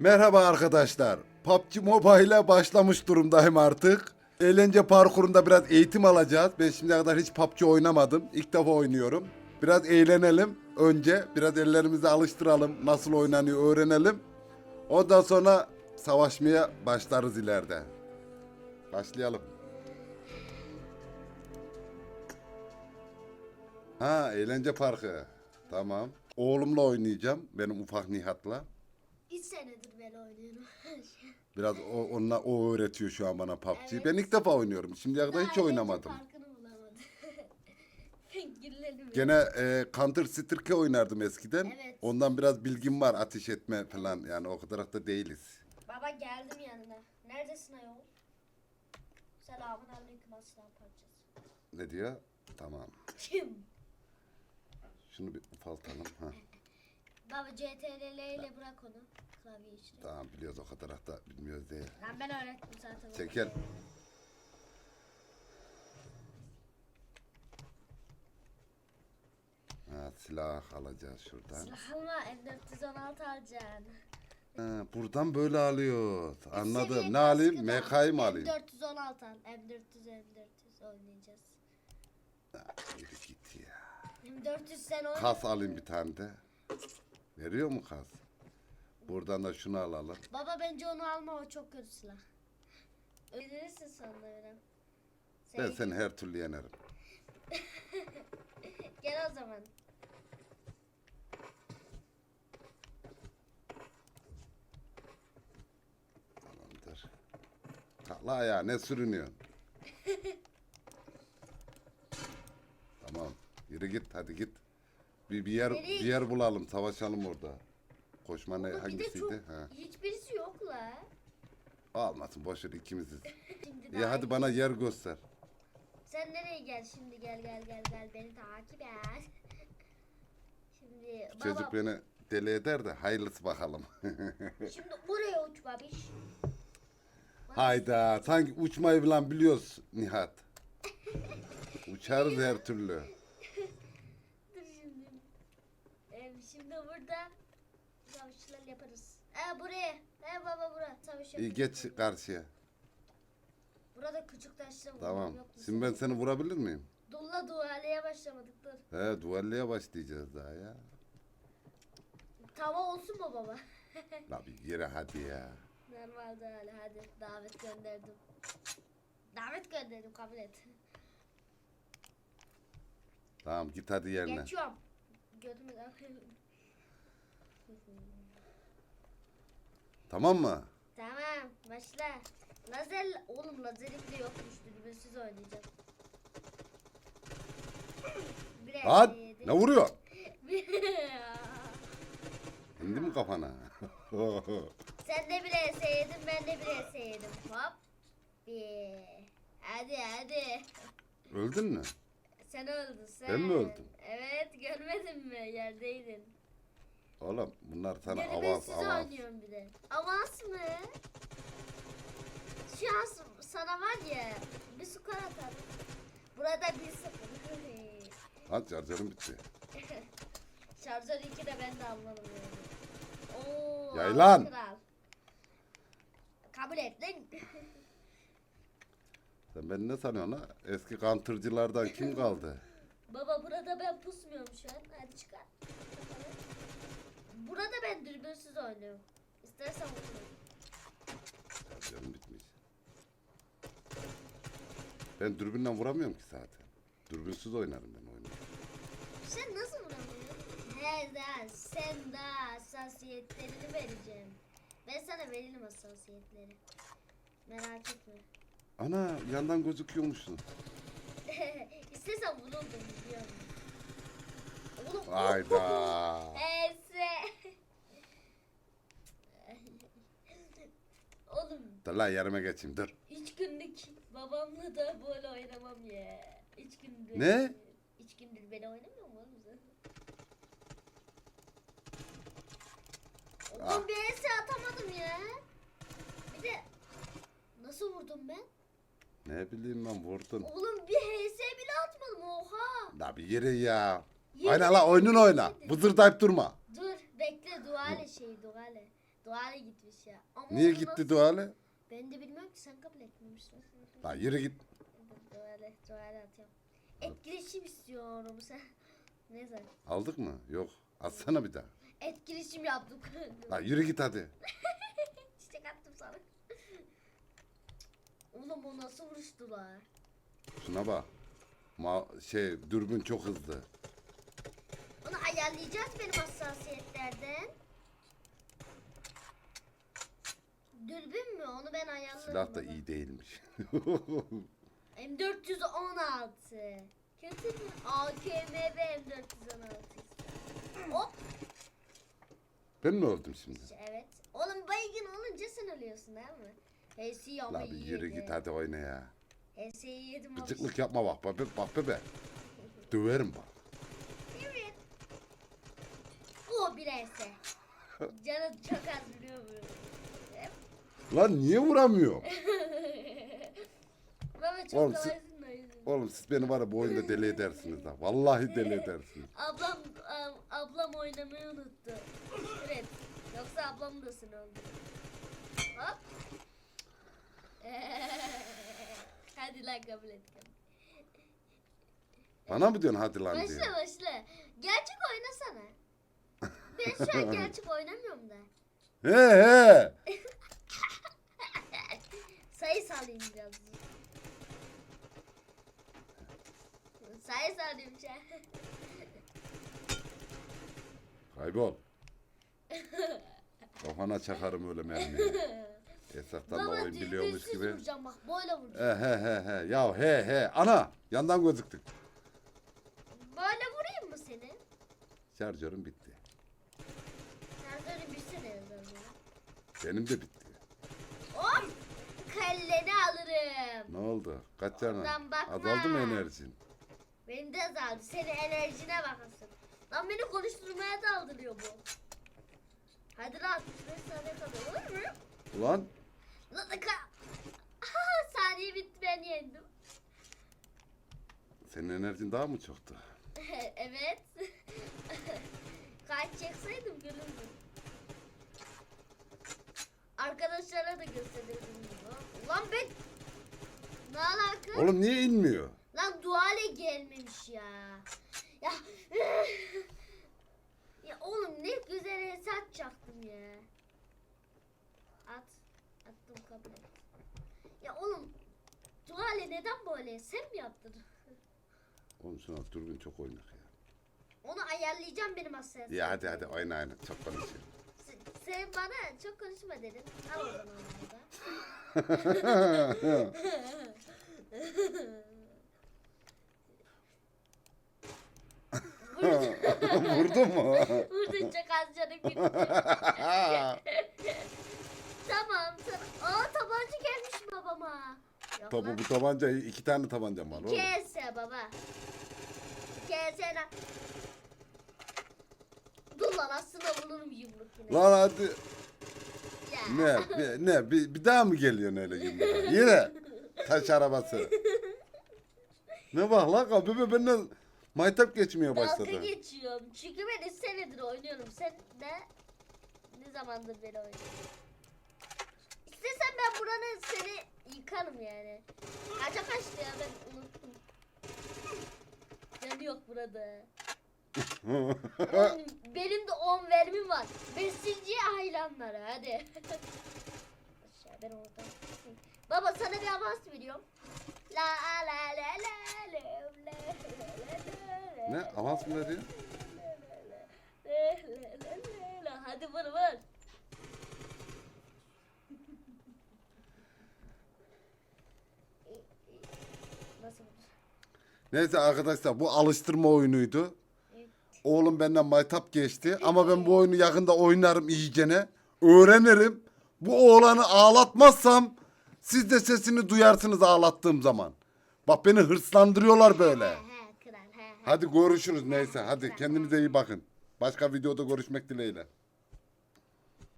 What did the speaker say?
Merhaba arkadaşlar. PUBG Mobile'e başlamış durumdayım artık. Eğlence parkurunda biraz eğitim alacağız. Ben şimdiye kadar hiç PUBG oynamadım. İlk defa oynuyorum. Biraz eğlenelim önce. Biraz ellerimizi alıştıralım. Nasıl oynanıyor öğrenelim. Ondan sonra savaşmaya başlarız ileride. Başlayalım. Ha eğlence parkı. Tamam. Oğlumla oynayacağım. Benim ufak Nihat'la. 3 senedir ben oynuyorum. Biraz o, onunla o öğretiyor şu an bana PUBG'yi. Evet. Ben ilk defa oynuyorum. Şimdiye kadar hiç oynamadım. bulamadım. Gene e, Counter Strike oynardım eskiden. Evet. Ondan biraz bilgim var ateş etme falan. Yani o kadar da değiliz. Baba geldim yanına. Neredesin ayol? Selamun aleyküm aslan parçası. Ne diyor? Tamam. Kim? Şunu bir ufaltalım. Ha. Baba CTRL ile bırak onu. Klavye işte. Tamam biliyoruz o kadar da bilmiyoruz değil. Lan ben öğrettim zaten. Çekel. Ha, silah alacağız şuradan. Silahıma M416 alacaksın. Ha, buradan böyle alıyoruz. Anladım. Ne alayım? MK'yı mı alayım? M416 al. M400 M400 oynayacağız. Ha, yürü git ya. M400 sen oyna. Kas alayım bir tane de. Veriyor mu kas? Buradan da şunu alalım. Baba bence onu alma o çok kötü silah. Öldürürsün sanırım. Ben Sen- seni her türlü yenerim. Gel o zaman. Tamamdır. Kalk ya ne sürünüyorsun? tamam. Yürü git hadi git. Bir, bir yer Nereye bir yer bulalım savaşalım orada. Koşma ne bir de hangisiydi? Ha. hiçbirisi yok la. Almasın boş ver ikimiziz. Şimdi Ya hadi bana yer göster. Sen nereye gel şimdi gel gel gel gel beni takip et. Şimdi baba Çocuk beni deli eder de hayırlısı bakalım. şimdi buraya uç babiş. Hayda sanki uçmayı falan biliyoruz Nihat. Uçarız her türlü. Dur şimdi. Ee, şimdi burada savaşçılar yaparız. Ee buraya. Ee baba bura savaş İyi yaparız. geç karşıya. Burada küçük taşla Tamam. yok mu Şimdi ben seni vurabilir miyim? Dulla dualeye başlamadık dur. He duvalliye başlayacağız daha ya. Tava olsun mu baba? La bir yere hadi ya. Normalde öyle hadi davet gönderdim. Davet gönderdim kabul et. Tamam git hadi yerine. Geçiyorum. Tamam mı? Tamam başla. Lazer oğlum lazerim bile yokmuş dürbünsüz oynayacağım. Lan ne vuruyor? İndi mi kafana? Sen de bir ES yedin ben de bir ES yedim. Hop. Bir. Hadi hadi. Öldün mü? Sen öldün sen. Ben mi öldüm? Evet görmedin mi yerdeydin. Oğlum bunlar sana avans Dürbünsüz avans. oynuyorum bir de. Avans mı? Şu an sana var ya bir skor atarım. Burada bir sıfır. Lan şarjörüm bitti. Şarjör 2 de ben de yani. Oo, Yay al lan. kral. Kabul et lan. Sen beni ne sanıyorsun ha? Eski kantırcılardan kim kaldı? Baba burada ben pusmuyorum şu an. Hadi çıkar. Burada ben dürbünsüz oynuyorum. İstersen vurayım. Şarjörüm bitmiş. Ben dürbünle vuramıyorum ki zaten. Dürbünsüz oynarım ben oyunu. Sen nasıl vuramıyorsun? He daha sen daha hassasiyetlerini vereceğim. Ben sana veririm hassasiyetleri. Merak etme. Ana yandan gözüküyormuşsun. İstesem vururdum biliyorum. Oğlum. Hayda. Ese. Oğlum Dur lan yerime geçeyim dur. üç günlük babamla da böyle oynamam ya. Üç gündür. Ne? Üç gündür beni oynamıyor mu oğlum sen? Oğlum Ah. bir atamadım ya. Bir de nasıl vurdum ben? Ne bileyim ben vurdun. Oğlum bir HS bile atmadım oha. La bir yere ya. Yemin Aynen la oyunun oyna. Vızırdayıp durma. Dur bekle duale şey duale. Duale gitmiş ya. Ama Niye gitti nasıl- Duale? Ben de bilmiyorum ki sen kabul etmemişsin. Lan yürü git. Duale, duale atıyorum. Etkileşim istiyorum sen. Neyse. Aldık mı? Yok. Atsana bir daha. Etkileşim yaptık. Lan yürü git hadi. Çiçek attım sana. Oğlum o nasıl vuruştular? Şuna bak. Ma şey dürbün çok hızlı. Onu ayarlayacağız benim hassasiyetlerden. Dürbün mü? Onu ben ayarlarım. Silah da baba. iyi değilmiş. M416. Kötü mü? AKM ve M416. Hop. ben mi öldüm şimdi? Evet. Oğlum baygın olunca sen ölüyorsun değil mi? Ama La bir yürü git hadi oyna ya. Yedim. Gıcıklık yapma bak bak bak bebe. Döverim bak. Evet. O bir HS. Canı çok az biliyor muyum? Lan niye vuramıyor? Baba çok Oğlum, siz-. Oğlum siz beni var ya bu oyunda deli edersiniz lan. Vallahi deli edersiniz. Ablam ab- ablam oynamayı unuttu. Evet. Yoksa ablam da seni öldürür. Hop. Hadi lan kabul et. Bana mı diyorsun hadi lan diye. Başla başla. Gerçek oynasana. Ben şu an gerçek oynamıyorum da. He he. Sayı sallayayım biraz. Sayı sallayayım şu an. Kaybol. Kafana çakarım öyle mermiyi. Esasdan da Baba biliyormuş düzgünsüz gibi. vuracağım bak böyle vuracağım. He he he he. Ya he he. Ana yandan gözüktük. Böyle vurayım mı seni? Şarjörüm bitti. Şarjörü bilsene yazarım. Benim de bitti. Hop! Kelleni alırım. Ne oldu? Kaç canın? Ondan bakma. Azaldı mı enerjin? Benim de azaldı. Senin enerjine bakasın. Lan beni konuşturmaya daldırıyor bu. Hadi lan 65 saniye kadar olur mu? Ulan saniye bitti ben yendim. senin enerjin daha mı çoktu? evet. Kaç çekseydim görürdüm. Arkadaşlara da gösterirdim bunu. Lan ben... Ne alaka? Oğlum niye inmiyor? Lan duale gelmemiş ya. Ya. ya oğlum ne güzel hesap çaktım ya. At. Attım kabul et. Ya oğlum duale neden böyle? Sen mi yaptın? Oğlum şuna dürbün çok oynak ya. Onu ayarlayacağım benim hassasiyetim. Ya hadi hadi oyna oyna. Çok konuşuyor. Sen, sen bana çok konuşma dedin. Al o zaman onu da. Vurdun mu? Vurdun çok az canım gitti. tamam tamam. Aa tabanca gelmiş babama. Lan. bu tabanca iki tane tabancam var oğlum. İki else baba. İki else lan. Dur lan aslında bulurum yumruk yine. Lan hadi. Ya. Ne? Bir, ne? Bir, bir daha mı geliyorsun öyle yumruğa? Yine. Taş arabası. Ne bak lan kabebe benden maytap geçmeye Dalga başladı. geçiyorum. Çünkü ben senedir oynuyorum. Sen de ne zamandır beri oynuyorsun? İstesem ben buranın seni yıkarım yani. Kaça kaçtı ya ben unuttum. Canı yok burada. Oğlum, benim de 10 vermim var. Beşinci haylanlara hadi. Aşağı ben oradan. Baba sana bir avans veriyorum. La la la la la la la la ne? Avans mı veriyor? Hadi vur vur. Nasıl vur? Neyse arkadaşlar bu alıştırma oyunuydu. Oğlum benden maytap geçti ama ben bu oyunu yakında oynarım iyicene. Öğrenirim. Bu oğlanı ağlatmazsam siz de sesini duyarsınız ağlattığım zaman. Bak beni hırslandırıyorlar böyle. Hadi görüşürüz neyse. Hadi kendinize iyi bakın. Başka videoda görüşmek dileğiyle.